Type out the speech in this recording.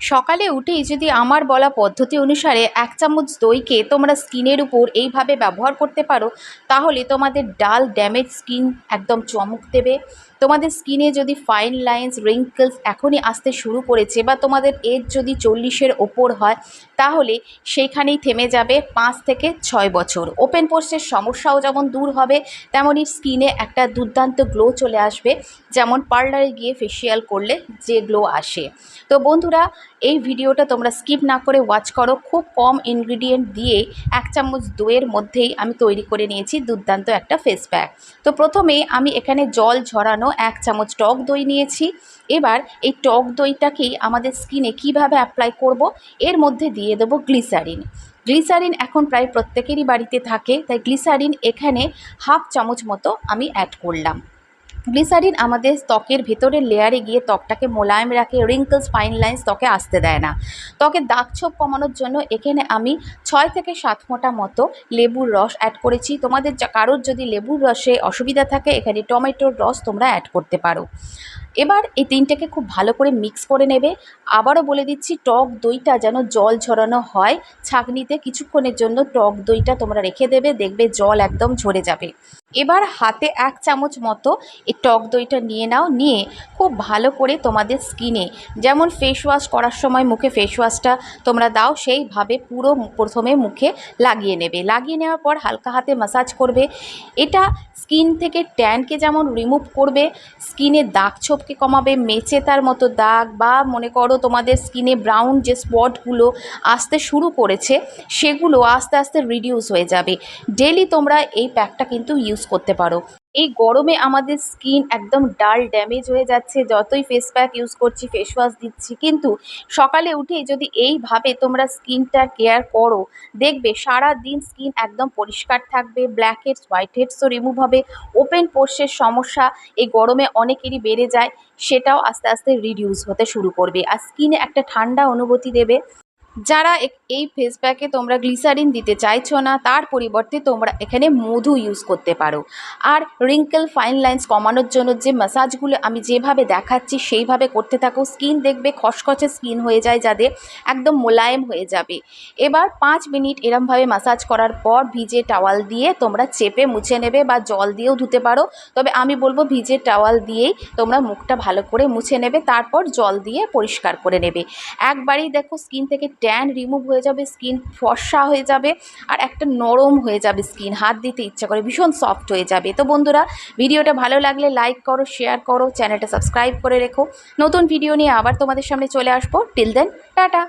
সকালে উঠেই যদি আমার বলা পদ্ধতি অনুসারে এক চামচ দইকে তোমরা স্কিনের উপর এইভাবে ব্যবহার করতে পারো, তাহলে তোমাদের ডাল ড্যামেজ স্কিন একদম চমক দেবে। তোমাদের স্কিনে যদি ফাইন লাইন্স, রিঙ্কলস এখনই আসতে শুরু করেছে বা তোমাদের এজ যদি চল্লিশের ওপর হয়, তাহলে সেইখানেই থেমে যাবে পাঁচ থেকে ছয় বছর। ওপেন পোস্টের সমস্যাও যেমন দূর হবে তেমনই স্কিনে একটা দুর্দান্ত গ্লো চলে আসবে, যেমন পার্লারে গিয়ে ফেসিয়াল করলে যে গ্লো আসে। তো বন্ধুরা এই ভিডিওটা তোমরা স্কিপ না করে ওয়াচ করো। খুব কম ইনগ্রিডিয়েন্ট দিয়ে এক চামচ দইয়ের মধ্যেই আমি তৈরি করে নিয়েছি দুর্দান্ত একটা ফেস প্যাক তো প্রথমে আমি এখানে জল ঝরানো এক চামচ টক দই নিয়েছি। এবার এই টক দইটাকেই আমাদের স্কিনে কীভাবে অ্যাপ্লাই করব? এর মধ্যে দিয়ে দেবো গ্লিসারিন গ্লিসারিন এখন প্রায় প্রত্যেকেরই বাড়িতে থাকে, তাই গ্লিসারিন এখানে হাফ চামচ মতো আমি অ্যাড করলাম। গ্লিসারিন আমাদের ত্বকের ভেতরের লেয়ারে গিয়ে ত্বকটাকে মোলায়েম রাখে রিঙ্কলস ফাইন লাইন্স ত্বকে আসতে দেয় না। ত্বকে দাগ ছোপ কমানোর জন্য এখানে আমি ছয় থেকে সাত মোটা মতো লেবুর রস অ্যাড করেছি। তোমাদের কারোর যদি লেবুর রসে অসুবিধা থাকে, এখানে টমেটোর রস তোমরা অ্যাড করতে পারো। এবার এই তিনটেকে খুব ভালো করে মিক্স করে নেবে। আবারও বলে দিচ্ছি, টক দইটা যেন জল ঝরানো হয়, ছাঁকনিতে কিছুক্ষণের জন্য টক দইটা তোমরা রেখে দেবে, দেখবে জল একদম ঝরে যাবে। এবার হাতে এক চামচ মতো এই টক দইটা নিয়ে নাও, নিয়ে খুব ভালো করে তোমাদের স্কিনে যেমন ফেস ওয়াশ করার সময় মুখে ফেস ওয়াশটা তোমরা দাও, সেইভাবে পুরো প্রথমে মুখে লাগিয়ে নেবে। লাগিয়ে নেওয়ার পর হালকা হাতে মাসাজ করবে। এটা স্কিন থেকে ট্যানকে যেমন রিমুভ করবে স্কিনে দাগ ছোপকে কমাবে, মেচে তার মতো দাগ বা মনে করো তোমাদের স্কিনে ব্রাউন যে স্পটগুলো আসতে শুরু করেছে, সেগুলো আস্তে আস্তে রিডিউস হয়ে যাবে। ডেলি তোমরা এই প্যাকটা কিন্তু ইউজ করতে পারো। এই গরমে আমাদের স্কিন একদম ডাল ড্যামেজ হয়ে যাচ্ছে। যতই ফেস প্যাক ইউজ করছি ফেস ওয়াশ দিচ্ছি, কিন্তু সকালে উঠেই যদি এইভাবে তোমরা স্কিনটা কেয়ার করো, দেখবে সারা দিন স্কিন একদম পরিষ্কার থাকবে ব্ল্যাক হেডস হোয়াইট হেডসও রিমুভ হবে। ওপেন পোর্সের সমস্যা এই গরমে অনেকেরই বেড়ে যায়, সেটাও আস্তে আস্তে রিডিউস হতে শুরু করবে। আর স্কিনে একটা ঠান্ডা অনুভূতি দেবে। যারা এই ফেস প্যাকে তোমরা গ্লিসারিন দিতে চাইছো না, তার পরিবর্তে তোমরা এখানে মধু ইউজ করতে পারো। আর রিঙ্কেল ফাইন লাইন্স কমানোর জন্য যে ম্যাসাজগুলো আমি যেভাবে দেখাচ্ছি, সেইভাবে করতে থাকো। স্কিন দেখবে খসখসে স্কিন হয়ে যায়, যাদের একদম মোলায়েম হয়ে যাবে। এবার পাঁচ মিনিট এরমভাবে ম্যাসাজ করার পর ভিজে টাওয়াল দিয়ে তোমরা চেপে মুছে নেবে বা জল দিয়েও ধুতে পারো। তবে আমি বলব ভিজে টাওয়াল দিয়েই তোমরা মুখটা ভালো করে মুছে নেবে, তারপর জল দিয়ে পরিষ্কার করে নেবে। একবারেই দেখো স্কিন থেকে ট্যান রিমুভ হয়ে যাবে স্কিন ফর্সা হয়ে যাবে আর একটা নরম হয়ে যাবে স্কিন হাত দিতে ইচ্ছা করে, ভীষণ সফট হয়ে যাবে। তো বন্ধুরা, ভিডিওটা ভালো লাগলে লাইক করো শেয়ার করো চ্যানেলটা সাবস্ক্রাইব করে রেখো। নতুন ভিডিও নিয়ে আবার তোমাদের সামনে চলে আসব। Till then ta-ta.